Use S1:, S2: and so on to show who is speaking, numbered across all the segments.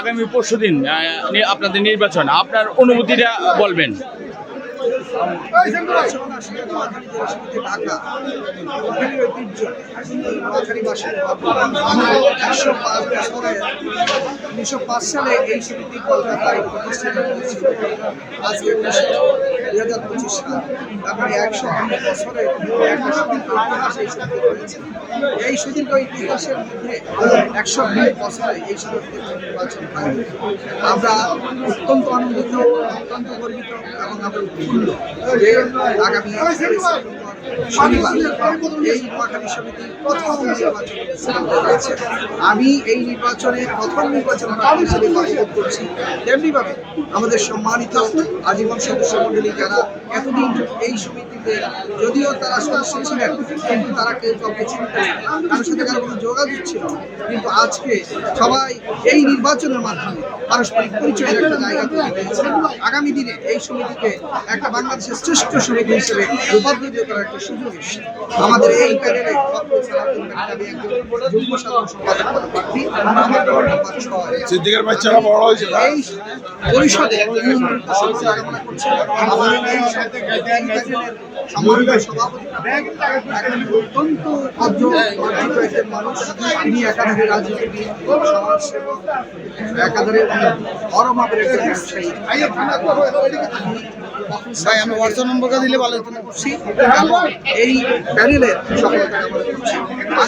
S1: আগামী পরশু দিন আপনাদের নির্বাচন, আপনার অনুভূতিটা বলবেন।
S2: উনিশশো পাঁচ সালে এই সমিতি কলকাতায় প্রতিষ্ঠিত হয়েছিল আজকে এই সমিতি রয়েছে মধ্যে একশো বিশ বছরে এই সমিতির নির্বাচন হয়। আমরা অত্যন্ত আনন্দিত, অত্যন্ত গর্বিত এবং আমরা উৎফুল্ল যে আগামী আমি এই নির্বাচনে প্রথম নির্বাচন করছি, তেমনিভাবে আমাদের সম্মানিত আজীবন সদস্য মন্ডলী যারা এতদিন এই সমিতিতে, যদিও তারা সদস্য ছিলেন, কিন্তু তারা কেউ কাউকে চিনত কারোর সাথে কারও কোনো যোগাযোগ ছিল কিন্তু আজকে সবাই এই নির্বাচনের মাধ্যমে পারস্পরিক পরিচয়ের একটা জায়গা তৈরি হয়েছে। আগামী দিনে এই সমিতিকে একটা বাংলাদেশের শ্রেষ্ঠ সমিতি হিসেবে রূপান্তরিত করার আমাদের এই প্যানেলে
S3: সিদ্দিকের বাচ্চারা বড় হয়েছে
S2: এই পরিষদে সভাপতি অত্যন্ত মার্জিত একজন মানুষ তিনি একাধারে রাজনীতিবিদ সমাজসেবক একাধারে অরমাপের একজন ব্যবসায়ী ভাই আমি হোয়াটসঅ্যাপ নম্বরটা দিলে ভালো হতো করছি এই প্যানেলের সফলতা কামনা করছি।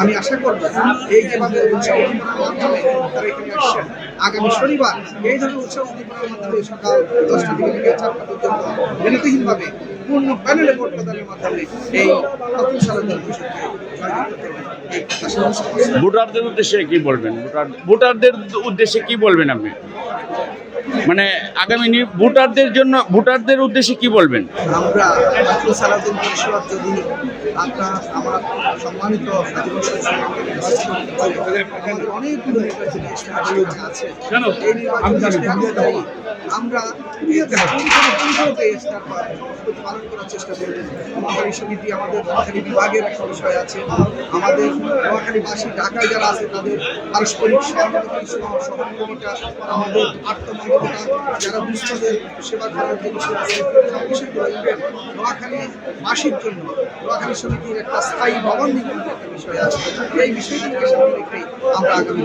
S2: আমি আশা করব এই যেভাবে উৎসব উদ্দীপনার মাধ্যমে তারা এখানে আসছেন। আগামী শনিবার এই ধরনের উৎসব উদ্দীপনার মাধ্যমে সকাল দশটা থেকে বিকেল চারটা পর্যন্ত বিরতিহীনভাবে পূর্ণ প্যানেলে ভোট প্রদানের মাধ্যমে এই প্রথম সালাদের পরিষদকে।
S1: ভোটারদের উদ্দেশ্যে কি বলবেন? ভোটারদের উদ্দেশ্যে কি বলবেন আপনি? মানে আগামী ভোটারদের জন্য ভোটারদের উদ্দেশ্যে কি বলবেন?
S2: আমরা আব্দুল সালাউদ্দিন যদি আপনার আমার সম্মানিত অনেকগুলো আছে। আমরা পালন করার চেষ্টা করব। নোয়াখালী সমিতি আমাদের বিভাগের একটা বিষয় আছে। আমাদের ঢাকায় যারা আছে তাদের পারস্পরিক সহমতি সহ- সহমর্মিতা আমাদের যারা বুঝতে সেবা করার জন্য অবশ্যই বিষয়গুলো নোয়াখালী জন্য একটা স্থায়ী ভবন একটা বিষয় আছে এই বিষয়টিকে সামনে আমরা আগামী।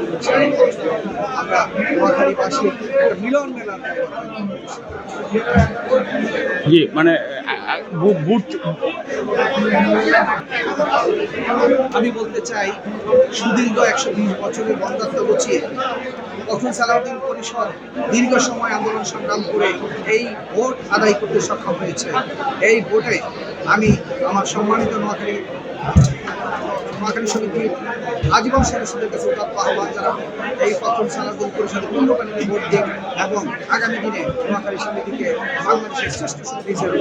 S2: আমরা নোয়াখালীবাসীর একটা মিলন মেলার
S1: জি মানে
S2: আমি বলতে চাই, সুদীর্ঘ একশো বিশ বছরের বন্ধাত্ম গুছিয়ে তখন সালাউদ্দিন পরিষদ দীর্ঘ সময় আন্দোলন সংগ্রাম করে এই ভোট আদায় করতে সক্ষম হয়েছে, এই ভোটে আমি আমার সম্মানিত নোয়াখালী নোয়াখালী সমিতির আজীবন সদস্যদের কাছে উদাত্ত আহ্বান জানাব। এই প্রথম সালাউদ্দিন পরিষদের পূর্ণকালীন ভোট দিন এবং আগামী দিনে নোয়াখালী সমিতিকে বাংলাদেশের শ্রেষ্ঠ সমিতি হিসেবে